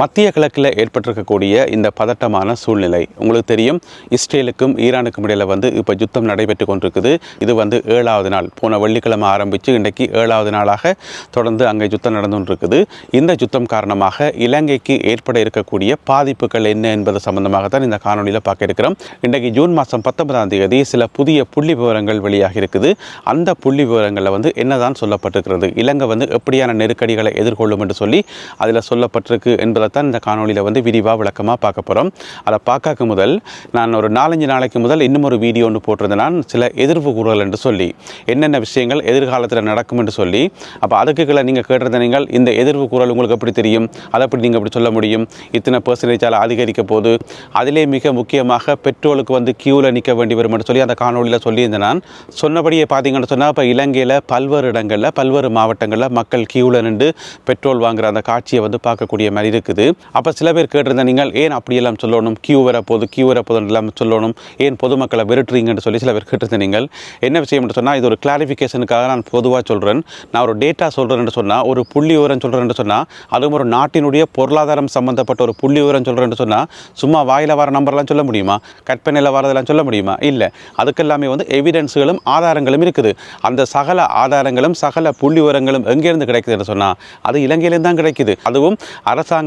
மத்திய கிழக்கில் ஏற்பட்டிருக்கக்கூடிய இந்த பதட்டமான சூழ்நிலை உங்களுக்கு தெரியும் இஸ்ரேலுக்கும் ஈரானுக்கும் இடையில வந்து இப்போ யுத்தம் நடைபெற்று கொண்டிருக்குது. இது வந்து ஏழாவது நாள். போன வெள்ளிக்கிழமை ஆரம்பித்து இன்றைக்கு ஏழாவது நாளாக தொடர்ந்து அங்கே யுத்தம் நடந்து கொண்டிருக்குது இந்த யுத்தம் காரணமாக இலங்கைக்கு ஏற்பட இருக்கக்கூடிய பாதிப்புகள் என்ன என்பது சம்பந்தமாக தான் இந்த காணொலியில் பார்க்க இருக்கிறோம். இன்றைக்கு ஜூன் மாதம் பத்தொன்பதாம் தேதி சில புதிய புள்ளி விவரங்கள் வெளியாக இருக்குது. அந்த புள்ளி விவரங்களில் வந்து என்னதான் சொல்லப்பட்டிருக்கிறது? இலங்கை வந்து எப்படியான நெருக்கடிகளை எதிர்கொள்ளும் என்று சொல்லி அதில் சொல்லப்பட்டிருக்கு என்பதை தான் இந்த காணொலியில் வந்து விரிவாக விளக்கமாக பார்க்க போகிறோம் அதை பார்க்க முதல் நான் ஒரு நாலஞ்சு நாளைக்கு முதல் இன்னும் ஒரு வீடியோ ஒன்று போட்டிருந்தேன். நான் சில எதிர்ப்பு கூறுகள் என்று சொல்லி என்னென்ன விஷயங்கள் எதிர்காலத்தில் நடக்கும் என்று சொல்லி அப்போ அதுக்கு கீழே நீங்கள் கேட்டிருந்த நீங்கள் இந்த எதிர்ப்பு கூறல் உங்களுக்கு எப்படி தெரியும்? அதை எப்படி நீங்கள் எப்படி சொல்ல முடியும்? இத்தனை பர்சன்டேஜால் அதிகரிக்க போது அதிலே மிக முக்கியமாக பெட்ரோலுக்கு வந்து கியூவில் நிற்க வேண்டி வரும் என்று சொல்லி அந்த காணொலியில் சொல்லியிருந்தேன் நான். சொன்னபடியே பார்த்தீங்கன்னு சொன்னால் இப்போ இலங்கையில் பல்வேறு இடங்களில் பல்வேறு மாவட்டங்களில் மக்கள் கியூவில் நின்று பெட்ரோல் வாங்குகிற அந்த காட்சியை வந்து பார்க்கக்கூடிய மாதிரி இருக்குது. அப்போ சில பேர் கேட்டிருந்த நீங்கள் ஏன் அப்படியெல்லாம் சொல்லணும்? கியூ வர கியூ வர எல்லாம் சொல்லணும். ஏன் பொதுமக்களை விரட்டுறீங்கன்னு சொல்லி சில பேர் கேட்டிருந்த நீங்கள் என்ன விஷயம் என்று சொன்னால் இது ஒரு கிளாரிஃபிகேஷனுக்காக நான் பொதுவாக சொல்கிறேன் நான் ஒரு டேட்டா சொல்கிறேன்னு சொன்னால் ஒரு புள்ளி விவரம் சொல்கிறேன்னு சொன்னால் அதுவும் ஒரு நாட்டினுடைய பொருளாதாரம் சம்மந்தப்பட்ட ஒரு புள்ளி விவரம் சொல்கிறேன்னு சொன்னால் சும்மா வாயில் வர நம்பர்லாம் சொல்ல முடியுமா? கற்பனையில் வரதெல்லாம் சொல்ல முடியுமா? இல்லை. அதுக்கெல்லாமே வந்து எவிடன்ஸுகளும் ஆதாரங்களும் இருக்குது. அந்த சகல ஆதாரங்களும் சகல புள்ளி விவரங்களும் எங்கேருந்து கிடைக்குதுன்னு சொன்னால் அது இலங்கையிலேருந்து தான் கிடைக்குது. அதுவும்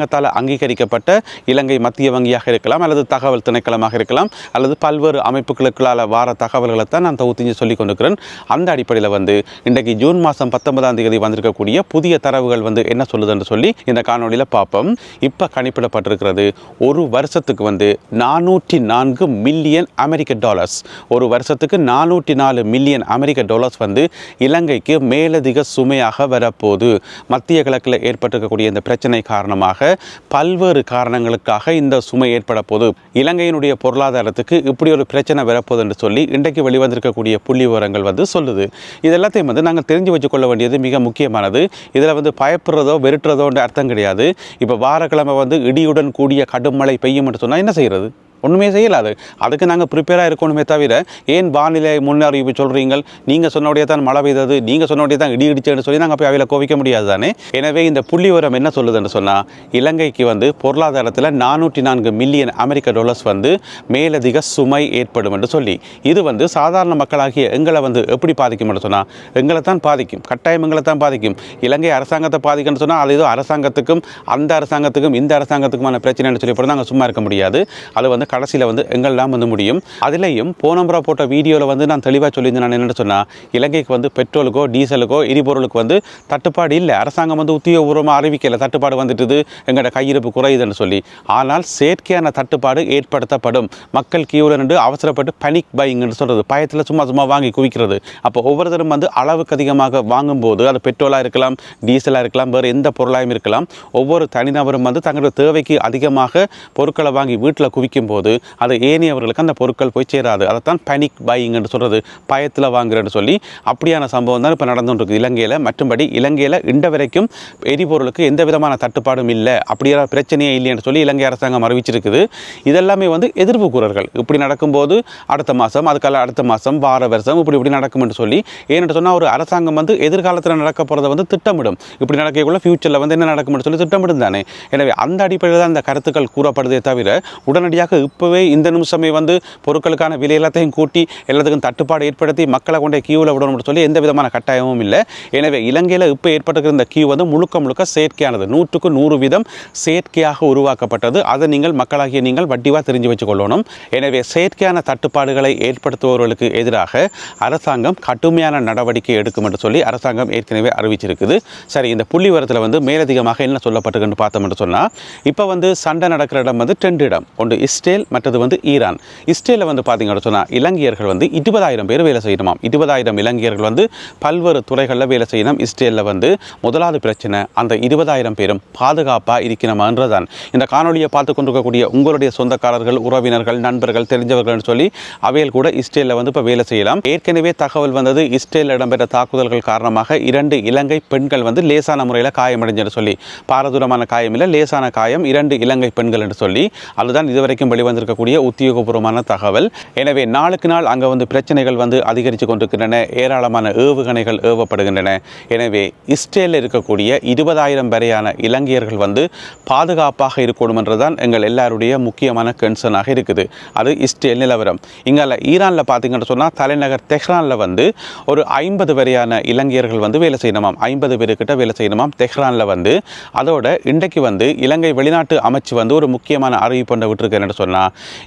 அரசாங்கத்தால் அங்கீகரிக்கப்பட்ட இலங்கை மத்திய வங்கியாக இருக்கலாம் அல்லது தகவல் திணைக்களமாக இருக்கலாம் அல்லது பல்வேறு அமைப்புகளுக்குள்ளால் வார தகவல்களை தான் நான் தொகுத்து சொல்லி கொண்டிருக்கிறேன். அந்த அடிப்படையில் வந்து இன்றைக்கு ஜூன் மாதம் பத்தொன்பதாம் தேதி வந்திருக்கக்கூடிய புதிய தரவுகள் வந்து என்ன சொல்லுதுன்னு சொல்லி இந்த காணொலியில் பார்ப்போம். இப்போ கணிப்பிடப்பட்டிருக்கிறது ஒரு வருஷத்துக்கு வந்து நானூற்றி நான்கு மில்லியன் அமெரிக்க டாலர்ஸ் ஒரு வருஷத்துக்கு நானூற்றி நாலு மில்லியன் அமெரிக்க டாலர்ஸ் வந்து இலங்கைக்கு மேலதிக சுமையாக வரப்போகுது. மத்திய கிழக்கில் ஏற்பட்டிருக்கக்கூடிய இந்த பிரச்சனை காரணமாக பல்வேறு காரணங்களுக்காக இந்த சுமை ஏற்பட போது இலங்கையினுடைய பொருளாதாரத்துக்கு இப்படி ஒரு பிரச்சனை வரப்போகுது என்று சொல்லி இன்றைக்கு வெளிவந்திருக்கக்கூடிய புள்ளி விவரங்கள் வந்து சொல்லுது. இது எல்லாத்தையும் வந்து நாங்கள் தெரிஞ்சு வச்சுக்கொள்ள வேண்டியது மிக முக்கியமானது. இதில் வந்து பயப்படுறதோ வெறுட்டுறதோன்ற அர்த்தம் கிடையாது. இப்போ வாரக்கிழமை வந்து இடியுடன் கூடிய கடும் மழை பெய்யும் என்று சொன்னால் என்ன செய்கிறது? ஒன்றுமே செய்யலாது. அதுக்கு நாங்கள் ப்ரிப்பேராக இருக்கணுமே தவிர ஏன் வானிலை முன்னறிவிப்பு சொல்கிறீங்க நீங்கள் சொன்னோடைய தான் மழை பெய்தது. நீங்கள் சொன்னோடைய தான் இடி இடிச்சேன்னு சொல்லி நாங்கள் போய் அவையில் கோவிக்க முடியாது தானே? எனவே இந்த புள்ளி உரம் என்ன சொல்லுதுன்னு சொன்னால் இலங்கைக்கு வந்து பொருளாதாரத்தில் நானூற்றி நான்கு மில்லியன் அமெரிக்க டாலர்ஸ் வந்து மேலதிக சுமை ஏற்படும் என்று சொல்லி. இது வந்து சாதாரண மக்களாகிய எங்களை வந்து எப்படி பாதிக்கும் என்று சொன்னால் எங்களை தான் பாதிக்கும். கட்டாயம் எங்களை தான் பாதிக்கும். இலங்கை அரசாங்கத்தை பாதிக்கும்னு சொன்னால் அது ஏதோ அரசாங்கத்துக்கும் அந்த அரசாங்கத்துக்கும் இந்த அரசாங்கத்துக்குமான பிரச்சனைன்னு சொல்லி போட்டு நாங்கள் சும்மா இருக்க முடியாது. அது வந்து கடைசியில் வந்து எங்கெல்லாம் வந்து முடியும்? அதுலேயும் போன முறை போட்ட வீடியோவில் வந்து நான் தெளிவாக சொல்லியிருந்தேன். நான் என்னென்னு சொன்னால் இலங்கைக்கு வந்து பெட்ரோலுக்கோ டீசலுக்கோ எரிபொருளுக்கு வந்து தட்டுப்பாடு இல்லை. அரசாங்கம் வந்து உத்தியோகபூர்வமாக அறிவிக்கலை தட்டுப்பாடு வந்துட்டுது எங்களோட கையிருப்பு குறையுதுன்னு சொல்லி. ஆனால் செயற்கையான தட்டுப்பாடு ஏற்படுத்தப்படும். மக்கள் கியூவில் நின்று அவசரப்பட்டு பனிக் பைங்கன்னு சொல்கிறது பயத்தில் சும்மா சும்மா வாங்கி குவிக்கிறது. அப்போ ஒவ்வொருத்தரும் வந்து அளவுக்கு அதிகமாக வாங்கும்போது அது பெட்ரோலாக இருக்கலாம் டீசலாக இருக்கலாம் வேறு எந்த பொருளாயும் இருக்கலாம் ஒவ்வொரு தனிநபரும் வந்து தங்களோட தேவைக்கு அதிகமாக பொருட்களை வாங்கி வீட்டில் குவிக்கும் போது போது அது ஏனியவர்களுக்கு அந்த பொருட்கள் போய் சேராது. அதைத்தான் பனிக் பையிங்னு சொல்கிறது பயத்தில் வாங்குறேன்னு சொல்லி அப்படியான சம்பவம் தான் இப்போ நடந்துகிட்டு இலங்கையில் மற்றும்படி இலங்கையில் இன்ற வரைக்கும் எரிபொருளுக்கு எந்த விதமான தட்டுப்பாடும் இல்லை. அப்படியான பிரச்சனையே இல்லைன்னு சொல்லி இலங்கை அரசாங்கம் அறிவிச்சிருக்குது. இதெல்லாமே வந்து எதிர்ப்பு கூறர்கள் இப்படி நடக்கும்போது அடுத்த மாதம் அதுக்கால அடுத்த மாதம் வார வருஷம் இப்படி இப்படி நடக்கும்னு சொல்லி ஏன்னு சொன்னால் ஒரு அரசாங்கம் வந்து எதிர்காலத்தில் நடக்க போகிறத வந்து திட்டமிடும். இப்படி நடக்கக்குள்ள ஃபியூச்சரில் வந்து என்ன நடக்கும்னு சொல்லி திட்டமிடும் தானே. எனவே அந்த அடிப்படையில் தான் இந்த கருத்துக்கள் கூறப்படுதே தவிர உடனடியாக இப்போவே இந்த நிமிஷமே வந்து பொருட்களுக்கான விலை எல்லாத்தையும் கூட்டி எல்லாத்துக்கும் தட்டுப்பாடு ஏற்படுத்தி மக்களை கொண்டே கியூவில் விடணும்னு சொல்லி எந்த விதமான கட்டாயமும் இல்லை. எனவே இலங்கையில் இப்போ ஏற்பட்டிருக்கிற இந்த கியூ வந்து முழுக்க முழுக்க செயற்கையானது. நூற்றுக்கு நூறு வீதம் செயற்கையாக உருவாக்கப்பட்டது. அதை நீங்கள் மக்களாகிய நீங்கள் வட்டிவாக தெரிஞ்சு வச்சுக்கொள்ளணும். எனவே செயற்கையான தட்டுப்பாடுகளை ஏற்படுத்துபவர்களுக்கு எதிராக அரசாங்கம் கடுமையான நடவடிக்கை எடுக்கும் என்று சொல்லி அரசாங்கம் ஏற்கனவே அறிவிச்சிருக்குது. சரி இந்த புள்ளிவரத்தில் வந்து மேலதிகமாக என்ன சொல்லப்பட்டிருக்குன்னு பார்த்தோம் என்று சொன்னால் இப்போ வந்து சண்டை நடக்கிற இடம் வந்து டென்ட் இடம். ஒன்று இஸ்ரேல் இஸ்ரேல் மற்றது வந்து ஈரான். இஸ்ரேலில் வந்து பார்த்தீங்கன்னு சொன்னால் இலங்கையர்கள் வந்து இருபதாயிரம் பேர் வேலை செய்யணுமாம். இருபதாயிரம் இலங்கையர்கள் வந்து பல்வேறு துறைகளில் வேலை செய்யணும். இஸ்ரேலில் வந்து முதலாவது பிரச்சனை அந்த இருபதாயிரம் பேரும் பாதுகாப்பாக இருக்கணுமான்றதான் இந்த காணொலியை பார்த்து கொண்டிருக்கக்கூடிய உங்களுடைய சொந்தக்காரர்கள் உறவினர்கள் நண்பர்கள் தெரிஞ்சவர்கள்னு சொல்லி அவையில் கூட இஸ்ரேலில் வந்து இப்போ வேலை செய்யலாம். ஏற்கனவே தகவல் வந்தது இஸ்ரேலில் இடம்பெற்ற தாக்குதல்கள் காரணமாக இரண்டு இலங்கை பெண்கள் வந்து லேசான முறையில் காயமடைஞ்சு சொல்லி பாரதூரமான காயம் இல்லை லேசான காயம் இரண்டு இலங்கை பெண்கள் என்று சொல்லி அதுதான் இதுவரைக்கும் வெளிவந்த வந்திருக்கக்கூடிய உத்தியோகபூர்வமான தகவல். எனவே நாளுக்கு நாள் அங்கே வந்து பிரச்சனைகள் வந்து அதிகரித்து கொண்டிருக்கின்றன. ஏராளமான ஏவுகணைகள் ஏவப்படுகின்றன. எனவே இஸ்ரேலில் இருக்கக்கூடிய இருபதாயிரம் வரையான இலங்கையர்கள் வந்து பாதுகாப்பாக இருக்கணும் என்றுதான் எங்கள் எல்லாருடைய முக்கியமான கன்சர்னாக இருக்குது. அது இஸ்ரேல் நிலவரம். இங்கால ஈரானில் பார்த்தீங்கன்னு சொன்னால் தலைநகர் தெஹ்ரானில் வந்து ஒரு ஐம்பது வரையான இலங்கையர்கள் வந்து வேலை செய்யணுமாம். ஐம்பது பேருக்கிட்ட வேலை செய்யணுமாம் தெஹ்ரானில் வந்து. அதோட இன்றைக்கு வந்து இலங்கை வெளிநாட்டு அமைச்சு வந்து ஒரு முக்கியமான அறிவிப்பு ஒன்றை விட்டுருக்கேன்னு சொன்னால்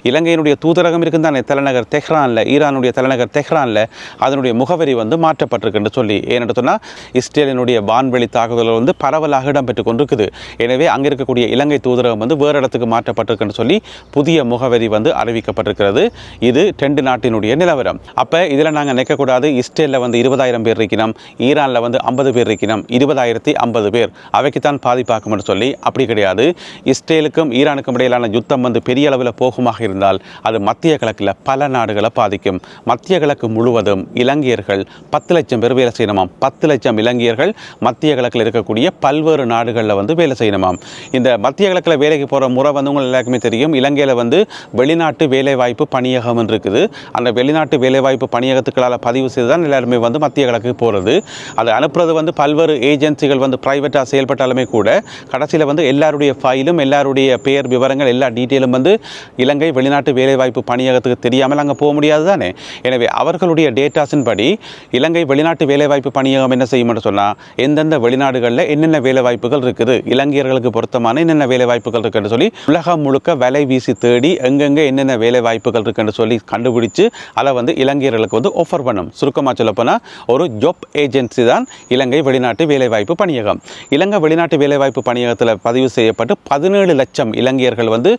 இலங்கையினுடைய தூதரகம் இருக்குது தானே தலைநகர் தெஹ்ரானில் ஈரானுடைய தலைநகர் தெஹ்ரானில் அதனுடைய முகவரி வந்து மாற்றப்பட்டிருக்குன்னு சொல்லி. ஏன்னு சொன்னால் இஸ்ரேலினுடைய வான்வெளி தாக்குதல் வந்து பரவலாக இடம்பெற்று கொண்டிருக்குது. எனவே அங்கே இருக்கக்கூடிய இலங்கை தூதரகம் வந்து வேறு இடத்துக்கு மாற்றப்பட்டிருக்குன்னு சொல்லி புதிய முகவரி வந்து அறிவிக்கப்பட்டிருக்கிறது. இது ரெண்டு நாட்டினுடைய நிலவரம். அப்போ இதில் நாங்கள் நிற்கக்கூடாது. இஸ்ரேலில் வந்து இருபதாயிரம் பேர் இருக்கணும் ஈரானில் வந்து ஐம்பது பேர் இருக்கணும் இருபதாயிரத்தி ஐம்பது பேர். அவைக்குத்தான் பாதிப்பாக்கும்னு சொல்லி. அப்படி கிடையாது. இஸ்ரேலுக்கும் ஈரானுக்கும் இடையிலான யுத்தம் வந்து பெரிய அளவில் போகுமாக இருந்தால் அது மத்திய கிழக்கில் பல நாடுகளை பாதிக்கும். மத்திய கிழக்கு முழுவதும் இலங்கையர்கள் பத்து லட்சம் பேர் வேலை செய்யணுமாம். பத்து லட்சம் இலங்கையர்கள் மத்திய கிழக்கில் இருக்கக்கூடிய பல்வேறு நாடுகளில் வந்து வேலை செய்யணுமாம். இந்த மத்திய கிழக்கில் வேலைக்கு போகிற முறை வந்து உங்களுக்கு எல்லாருக்குமே தெரியும். இலங்கையில் வந்து வெளிநாட்டு வேலைவாய்ப்பு பணியகம் இருக்குது. அந்த வெளிநாட்டு வேலைவாய்ப்பு பணியகத்துக்களால் பதிவு செய்து தான் எல்லாருமே வந்து மத்திய கிழக்கு போகிறது அதை அனுப்புறது வந்து பல்வேறு ஏஜென்சிகள் வந்து ப்ரைவேட்டாக செயல்பட்டாலுமே கூட கடைசியில் வந்து எல்லாருடைய ஃபைலும் எல்லாருடைய பெயர் விவரங்கள் எல்லா டீட்டெயிலும் வந்து இலங்கை வெளிநாட்டு வேலைவாய்ப்பு பணியகத்துக்கு தெரியாமல் அங்கே போக முடியாது தானே? எனவே அவர்களுடைய டேட்டாஸின் படி இலங்கை வெளிநாட்டு வேலைவாய்ப்பு பணியகம் என்ன செய்யும்னு சொன்னால் எந்தெந்த வெளிநாடுகளில் என்னென்ன வேலைவாய்ப்புகள் இருக்குது இலங்கையர்களுக்கு பொருத்தமான என்னென்ன வேலைவாய்ப்புகள் இருக்குன்னு சொல்லி உலகம் முழுக்க வலை வீசி தேடி எங்கெங்கே என்னென்ன வேலைவாய்ப்புகள் இருக்குன்னு சொல்லி கண்டுபிடிச்சு அதை வந்து இலங்கையர்களுக்கு வந்து ஆஃபர் பண்ணும். சுருக்கமாக சொல்லப்போனால் ஒரு ஜாப் ஏஜென்சி தான் இலங்கை வெளிநாட்டு வேலைவாய்ப்பு பணியகம். இலங்கை வெளிநாட்டு வேலைவாய்ப்பு பணியகத்தில் பதிவு செய்யப்பட்டு பதினேழு லட்சம் இலங்கையர்கள் வந்து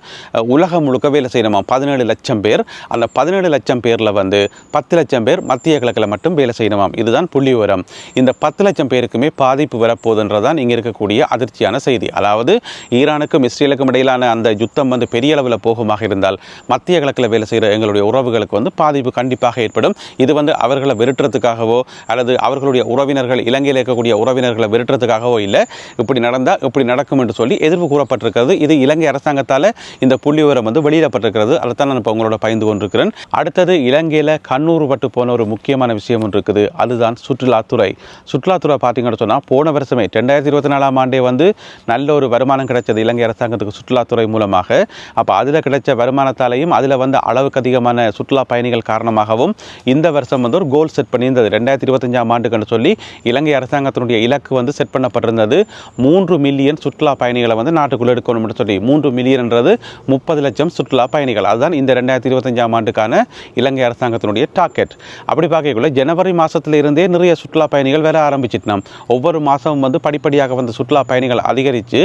உலகம் முழுக்க வேலை செய்யணுமா பதினேழு லட்சம் பேர். அந்த பதினேழு லட்சம் பேரில் வந்து பத்து லட்சம் பேர் மத்திய கிழக்கில் மட்டும் வேலை செய்யணுமாம் இதுதான் புள்ளி விவரம் இந்த பத்து லட்சம் பேருக்குமே பாதிப்பு வரப்போகுதுன்றதான் இங்கே இருக்கக்கூடிய அதிர்ச்சியான செய்தி. அதாவது ஈரானுக்கும் இஸ்ரேலுக்கும் இடையிலான அந்த யுத்தம் வந்து பெரிய அளவில் போகுமாக இருந்தால் மத்திய கிழக்கில் வேலை செய்கிற எங்களுடைய உறவுகளுக்கு வந்து பாதிப்பு கண்டிப்பாக ஏற்படும். இது வந்து அவர்களை விரட்டுறதுக்காகவோ அல்லது அவர்களுடைய உறவினர்கள் இலங்கையில் இருக்கக்கூடிய உறவினர்களை விரட்டுறதுக்காகவோ இல்லை. இப்படி நடந்தால் இப்படி நடக்கும் என்று சொல்லி எதிர்ப்பு கூறப்பட்டிருக்கிறது. இது இலங்கை அரசாங்கத்தால் இந்த புள்ளிவிவரம் வந்து வெளியிடப்பட்டிருக்கிறது. அதைத்தான் நான் இப்போ உங்களோட பயந்து கொண்டிருக்கிறேன். அடுத்தது இலங்கையில் கண்ணூர் பட்டு போன ஒரு முக்கியமான விஷயம் ஒன்று இருக்குது. அதுதான் சுற்றுலாத்துறை. சுற்றுலாத்துறை பார்த்தீங்கன்னு சொன்னால் போன வருஷமே ரெண்டாயிரத்தி இருபத்தி நாலாம் ஆண்டே வந்து நல்ல ஒரு வருமானம் கிடைச்சது இலங்கை அரசாங்கத்துக்கு சுற்றுலாத்துறை மூலமாக. அப்போ அதில் கிடைச்ச வருமானத்தாலையும் அதில் வந்து அளவுக்கு அதிகமான சுற்றுலா பயணிகள் காரணமாகவும் இந்த வருஷம் வந்து ஒரு கோல் செட் பண்ணியிருந்தது. ரெண்டாயிரத்தி இருபத்தஞ்சாம் ஆண்டுக்குன்னு சொல்லி இலங்கை அரசாங்கத்தினுடைய இலக்கு வந்து செட் பண்ணப்பட்டிருந்தது. மூன்று மில்லியன் சுற்றுலா பயணிகளை வந்து நாட்டுக்குள்ளே எடுக்கணும்னு சொல்லி மூன்று மில்லியன்ன்றது முப்பது லட்சம் சுற்றுலா பயணிகள். அதுதான் இந்த ரெண்டாயிரத்தி இருபத்தஞ்சாம் ஆண்டுக்கான இலங்கை அரசாங்கத்தினுடைய டார்கெட் அப்படி பார்க்கக்குள்ள ஜனவரி மாதத்துல இருந்தே நிறைய சுற்றுலா பயணிகள் வர ஆரம்பிச்சிட்டோம் ஒவ்வொரு மாதமும் வந்து படிப்படியாக வந்த சுற்றுலா பயணிகள் அதிகரித்து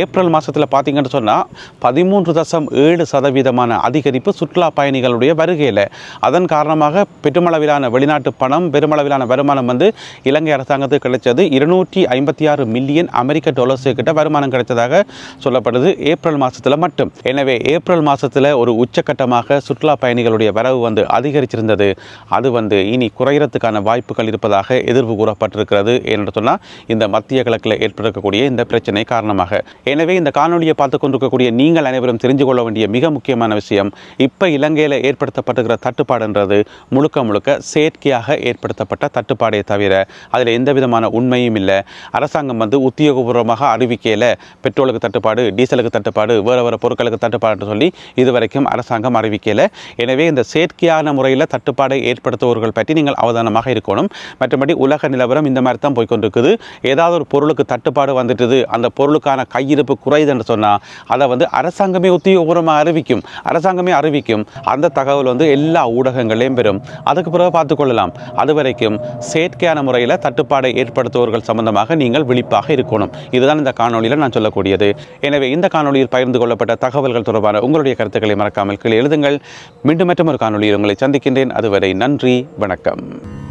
ஏப்ரல் மாதத்தில் பார்த்தீங்கன்னு சொன்னால் பதிமூன்று தசம் ஏழு சதவீதமான அதிகரிப்பு சுற்றுலா பயணிகளுடைய வருகையில். அதன் காரணமாக பெருமளவிலான வெளிநாட்டு பணம் பெருமளவிலான வருமானம் வந்து இலங்கை அரசாங்கத்துக்கு கிடைச்சது. இருநூற்றி ஐம்பத்தி ஆறு மில்லியன் அமெரிக்க டாலர்ஸ் கிட்ட வருமானம் கிடைச்சதாக சொல்லப்படுது. ஏப்ரல் மாதத்தில் மட்டும். எனவே ஏப்ரல் மாதத்தில் ஒரு உச்சக்கட்டமாக சுற்றுலா பயணிகளுடைய வரவு வந்து அதிகரிச்சிருந்தது. அது வந்து இனி குறையறதுக்கான வாய்ப்புகள் இருப்பதாக எதிர்ப்பு கூறப்பட்டிருக்கிறது. என்று சொன்னால் இந்த மத்திய கிழக்கில் ஏற்பட்டிருக்கக்கூடிய இந்த பிரச்சனை காரணமாக. எனவே இந்த காணொலியை பார்த்து கொண்டிருக்கக்கூடிய நீங்கள் அனைவரும் தெரிஞ்சு கொள்ள வேண்டிய மிக முக்கியமான விஷயம் இப்போ இலங்கையில் ஏற்படுத்தப்பட்டிருக்கிற தட்டுப்பாடுன்றது முழுக்க முழுக்க செயற்கையாக ஏற்படுத்தப்பட்ட தட்டுப்பாடே தவிர அதில் எந்த விதமான உண்மையும் இல்லை. அரசாங்கம் வந்து உத்தியோகபூர்வமாக அறிவிக்கையில் பெட்ரோலுக்கு தட்டுப்பாடு டீசலுக்கு தட்டுப்பாடு வேறு வேறு பொருட்களுக்கு தட்டுப்பாடுன்னு சொல்லி இதுவரைக்கும் அரசாங்கம் அறிவிக்கல. எனவே இந்த செயற்கையான முறையில் தட்டுப்பாடை ஏற்படுத்துபவர்கள் பற்றி நீங்கள் அவதானமாக இருக்கணும். மற்றபடி உலக நிலவரம் இந்த மாதிரி தான் போய்கொண்டிருக்குது. ஏதாவது ஒரு பொருளுக்கு தட்டுப்பாடு வந்துட்டுது. அந்த பொருளுக்கான கையிருப்பு குறையுதுன்னு சொன்னால் அதை வந்து அரசாங்கமே உத்தியோகபூர்வமாக அறிவிக்கும். அரசாங்கமே அறிவிக்கும். அந்த தகவல் வந்து எல்லா ஊடகங்களையும் பெறும். அதுக்கு பிறகு பார்த்துக்கொள்ளலாம் அது வரைக்கும் செயற்கையான முறையில் தட்டுப்பாடை ஏற்படுத்துபவர்கள் சம்பந்தமாக நீங்கள் விழிப்பாக இருக்கணும். இதுதான் இந்த காணொளியில் நான் சொல்லக்கூடியது. எனவே இந்த காணொளியில் பகிர்ந்து கொள்ளப்பட்ட தகவல்கள் தொடர்பான உங்களுடைய கருத்துக்களை மறக்காமல் கீழே எழுதுங்கள். மீண்டும் மற்றும் ஒரு காணொளியில் உங்களை சந்திக்கின்றேன். அதுவரை நன்றி வணக்கம்.